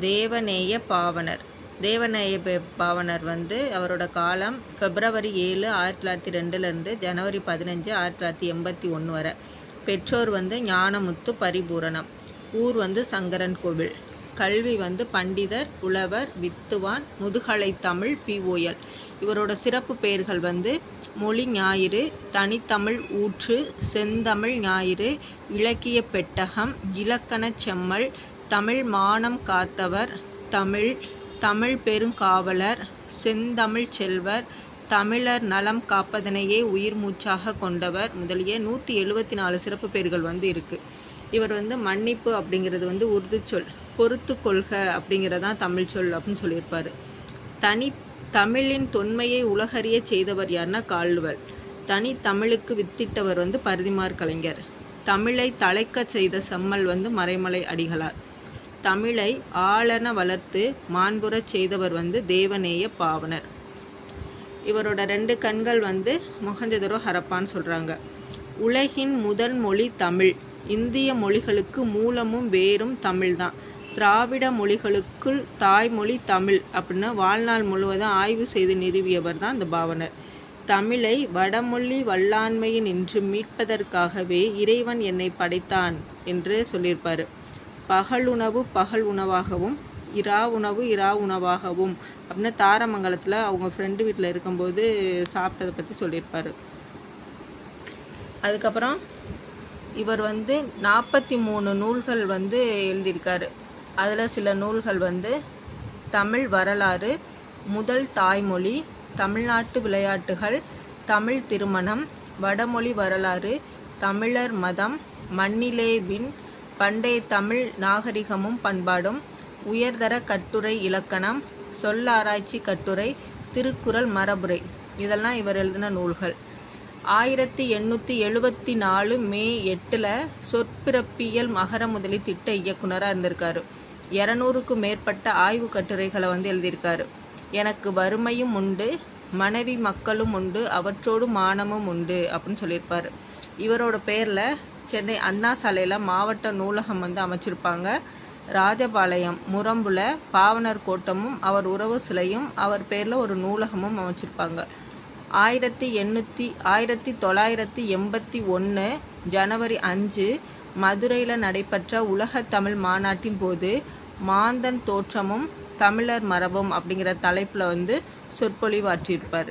தேவநேய பாவனர். தேவநேய பாவனர் வந்து அவரோட காலம் பிப்ரவரி ஏழு ஆயிரத்தி தொள்ளாயிரத்தி ரெண்டுலேருந்து ஜனவரி பதினஞ்சு ஆயிரத்தி தொள்ளாயிரத்தி எண்பத்தி ஒன்று வரை. பெற்றோர் வந்து ஞானமுத்து பரிபூரணம். ஊர் வந்து சங்கரன் கோவில். கல்வி வந்து பண்டிதர் புலவர் வித்துவான் முதுகலை தமிழ் பிஓஎல். இவரோட சிறப்பு பெயர்கள் வந்து மொழி ஞாயிறு தனித்தமிழ் ஊற்று செந்தமிழ் ஞாயிறு இலக்கிய பெட்டகம் இலக்கணச் செம்மல் தமிழ் மானம் காத்தவர் தமிழ் தமிழ் பெருங்காவலர் செந்தமிழ் செல்வர் தமிழர் நலம் காப்பதனையே உயிர் மூச்சாக கொண்டவர். முதலிய நூற்றி எழுபத்தி நாலு சிறப்பு பேர்கள் வந்து இருக்குது இவர் வந்து மன்னிப்பு அப்படிங்கிறது வந்து உருது சொல் பொறுத்து கொள்க அப்படிங்கிறதான் தமிழ் சொல் அப்படின்னு சொல்லியிருப்பார். தனி தமிழின் தொன்மையை உலகறிய செய்தவர் யாருன்னா கால்டுவல் தனி தமிழுக்கு வித்திட்டவர் வந்து பரிதிமார் கலைஞர். தமிழை தலைக்கச் செய்த செம்மல் வந்து மறைமலை அடிகளார். தமிழை ஆளன வளர்த்து மாண்புறச் செய்தவர் வந்து தேவநேய பாவனர். இவரோட ரெண்டு கண்கள் வந்து மொஹஞ்சதரோ ஹரப்பான்னு சொல்கிறாங்க உலகின் முதல் மொழி தமிழ். இந்திய மொழிகளுக்கு மூலமும் வேரும் தமிழ்தான். திராவிட மொழிகளுக்குள் தாய்மொழி தமிழ் அப்படின்னு வாழ்நாள் முழுவதும் ஆய்வு செய்து நிறுவியவர் தான் இந்த பாவனர். தமிழை வடமொழி வல்லாண்மையின் இன்று மீட்பதற்காகவே இறைவன் என்னை படைத்தான் என்று சொல்லியிருப்பார். பகல் உணவு பகல் உணவாகவும் இரா உணவு இரா உணவாகவும் அப்படின்னு தாரமங்கலத்தில் அவங்க ஃப்ரெண்டு வீட்டில் இருக்கும்போது சாப்பிட்டதை பற்றி சொல்லியிருப்பார். அதுக்கப்புறம் இவர் வந்து நாற்பத்தி மூணு நூல்கள் வந்து எழுதியிருக்காரு. அதில் சில நூல்கள் வந்து தமிழ் வரலாறு முதல் தாய்மொழி தமிழ்நாட்டு விளையாட்டுகள் தமிழ் திருமணம் வடமொழி வரலாறு தமிழர் மதம் மண்ணிலே வின் பண்டைய தமிழ் நாகரிகமும் பண்பாடும் உயர்தர கட்டுரை இலக்கணம் சொல்லாராய்ச்சி கட்டுரை திருக்குறள் மரபுரை. இதெல்லாம் இவர் எழுதின நூல்கள். ஆயிரத்தி எண்ணூற்றி எழுபத்தி நாலு மே எட்டில் சொற்பிறப்பியல் மகர முதலி திட்ட இயக்குனராக இருந்திருக்காரு. இரநூறுக்கும் மேற்பட்ட ஆய்வு கட்டுரைகளை வந்து எழுதியிருக்காரு. எனக்கு வறுமையும் உண்டு மனைவி மக்களும் உண்டு அவற்றோடு மானமும் உண்டு அப்படின்னு சொல்லியிருப்பார். இவரோட பேரில் சென்னை அண்ணா சாலையில் மாவட்ட நூலகம் வந்து அமைச்சிருப்பாங்க. ராஜபாளையம் முரம்புல பாவனர் கோட்டமும் அவர் உறவு சிலையும் அவர் பேரில் ஒரு நூலகமும் அமைச்சிருப்பாங்க. ஆயிரத்தி எண்ணூற்றி ஆயிரத்தி தொள்ளாயிரத்தி எண்பத்தி ஒன்று ஜனவரி அஞ்சு மதுரையில் நடைபெற்ற உலக தமிழ் மாநாட்டின் போது மாந்தன் தோற்றமும் தமிழர் மரபும் அப்படிங்கிற தலைப்பில் வந்து சொற்பொழிவாற்றியிருப்பார்.